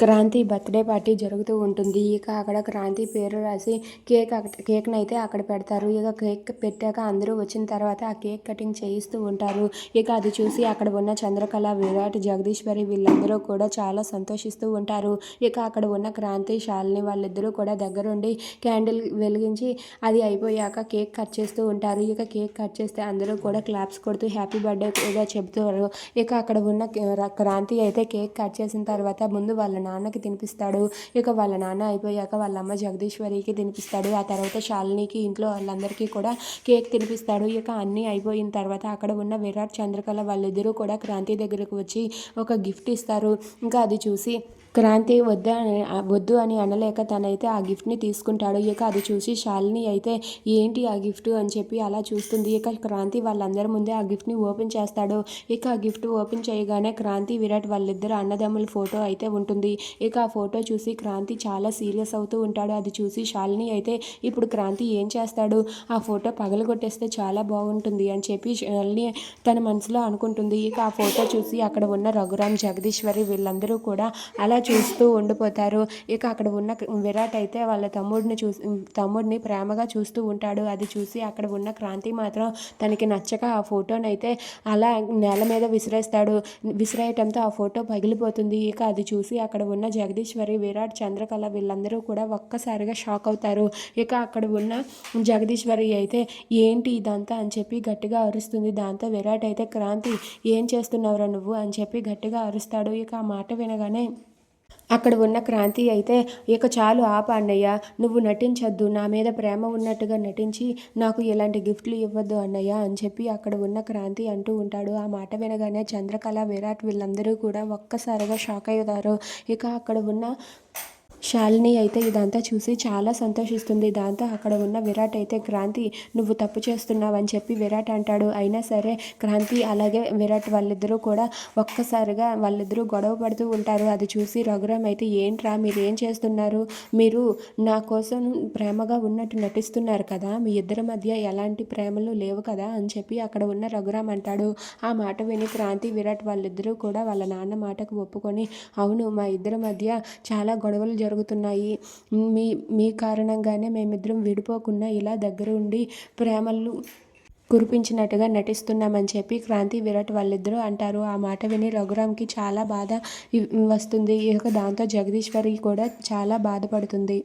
Kranti birthday party జరుగుతూ ఉంటుంది. ఇక అక్కడ క్రాంతి పేరు రాసి కేక్ కేక్ని అయితే అక్కడ పెడతారు. ఇక కేక్ పెట్టాక అందరూ వచ్చిన తర్వాత ఆ కేక్ కటింగ్ చేయిస్తూ ఉంటారు. ఇక అది చూసి అక్కడ ఉన్న చంద్రకళ విరాట్ జగదీశ్వరి వీళ్ళందరూ కూడా చాలా సంతోషిస్తూ ఉంటారు. ఇక అక్కడ ఉన్న క్రాంతి శాలిని వాళ్ళిద్దరూ కూడా దగ్గరుండి క్యాండిల్ వెలిగించి అది అయిపోయాక కేక్ కట్ చేస్తూ ఉంటారు. ఇక కేక్ కట్ చేస్తే అందరూ కూడా క్లాప్స్ కొడుతూ హ్యాపీ బర్త్డే కూడా చెబుతారు. ఇక అక్కడ ఉన్న క్రాంతి అయితే కేక్ కట్ చేసిన తర్వాత ముందు వాళ్ళ నాన్నకి తినిపిస్తాడు. ఇక వాళ్ళ నాన్న అయిపోయాక వాళ్ళ అమ్మ జగదీశ్వరికి తినిపిస్తాడు. ఆ తర్వాత శాలినికి ఇంట్లో వాళ్ళందరికీ కూడా కేక్ తినిపిస్తాడు. ఇక అన్నీ అయిపోయిన తర్వాత అక్కడ ఉన్న విరాట్ చంద్రకళ వాళ్ళిద్దరూ కూడా క్రాంతి దగ్గరకు వచ్చి ఒక గిఫ్ట్ ఇస్తారు. ఇంకా అది చూసి క్రాంతి వద్ద వద్దు అని అనలేక తనైతే ఆ గిఫ్ట్ని తీసుకుంటాడు. ఇక అది చూసి శాలిని అయితే ఏంటి ఆ గిఫ్ట్? అని చెప్పి అలా చూస్తుంది. ఇక క్రాంతి వాళ్ళందరి ముందే ఆ గిఫ్ట్ని ఓపెన్ చేస్తాడు. ఇక ఆ గిఫ్ట్ ఓపెన్ చేయగానే క్రాంతి విరాట్ వాళ్ళిద్దరు అన్నదమ్ముల ఫోటో అయితే ఉంటుంది. ఇక ఆ ఫోటో చూసి క్రాంతి చాలా సీరియస్ అవుతూ ఉంటాడు. అది చూసి శాలిని అయితే ఇప్పుడు క్రాంతి ఏం చేస్తాడు? ఆ ఫోటో పగలగొట్టేస్తే చాలా బాగుంటుంది అని చెప్పి శాలిని తన మనసులో అనుకుంటుంది. ఇక ఆ ఫోటో చూసి అక్కడ ఉన్న రఘురామ్ జగదీశ్వరి వీళ్ళందరూ కూడా అలా చూస్తూ ఉండిపోతారు. ఇక అక్కడ ఉన్న విరాట్ అయితే వాళ్ళ తమ్ముడిని చూసి తమ్ముడిని ప్రేమగా చూస్తూ ఉంటాడు. అది చూసి అక్కడ ఉన్న క్రాంతి మాత్రం తనకి నచ్చక ఆ ఫోటోని అయితే అలా నేల మీద విసిరేస్తాడు. విసిరేయటంతో ఆ ఫోటో పగిలిపోతుంది. ఇక అది చూసి అక్కడ ఉన్న జగదీశ్వరి విరాట్ చంద్రకళ వీళ్ళందరూ కూడా ఒక్కసారిగా షాక్ అవుతారు. ఇక అక్కడ ఉన్న జగదీశ్వరి అయితే ఏంటి ఇదంతా అని చెప్పి గట్టిగా అరుస్తుంది. దాంతో విరాట్ అయితే క్రాంతి ఏం చేస్తున్నావురా నువ్వు? అని చెప్పి గట్టిగా అరుస్తాడు. ఇక ఆ మాట వినగానే అక్కడ ఉన్న క్రాంతి అయితే ఇక చాలు ఆప అన్నయ్య నువ్వు నటించొద్దు నా మీద ప్రేమ ఉన్నట్టుగా నటించి నాకు ఎలాంటి గిఫ్ట్లు ఇవ్వద్దు అన్నయ్య అని చెప్పి అక్కడ ఉన్న క్రాంతి అంటూ ఉంటాడు. ఆ మాట వినగానే చంద్రకళ విరాట్ వీళ్ళందరూ కూడా ఒక్కసారిగా షాక్ అయ్యారు. ఇక అక్కడ ఉన్న శాలిని అయితే ఇదంతా చూసి చాలా సంతోషిస్తుంది. దాంతో అక్కడ ఉన్న విరాట్ అయితే క్రాంతి నువ్వు తప్పు చేస్తున్నావు అని చెప్పి విరాట్ అంటాడు. అయినా సరే క్రాంతి అలాగే విరాట్ వాళ్ళిద్దరూ కూడా ఒక్కసారిగా వాళ్ళిద్దరూ గొడవ పడుతూ ఉంటారు. అది చూసి రఘురామ్ అయితే ఏంట్రా మీరు ఏం చేస్తున్నారు? మీరు నా కోసం ప్రేమగా ఉన్నట్టు నటిస్తున్నారు కదా. మీ ఇద్దరి మధ్య ఎలాంటి ప్రేమలు లేవు కదా అని చెప్పి అక్కడ ఉన్న రఘురామ్ అంటాడు. ఆ మాట విని క్రాంతి విరాట్ వాళ్ళిద్దరూ కూడా వాళ్ళ నాన్న మాటకు ఒప్పుకొని అవును మా ఇద్దరి మధ్య చాలా గొడవలు జరుగుతున్నాయి. మీ మీ కారణంగానే మేమిద్దరం విడిపోకుండా ఇలా దగ్గర ఉండి ప్రేమలు కురిపించినట్టుగా నటిస్తున్నామని చెప్పి క్రాంతి విరాట్ వాళ్ళిద్దరూ అంటారు. ఆ మాట విని రఘురామ్కి చాలా బాధ వస్తుంది. ఇక దాంతో జగదీశ్వరి కూడా చాలా బాధపడుతుంది.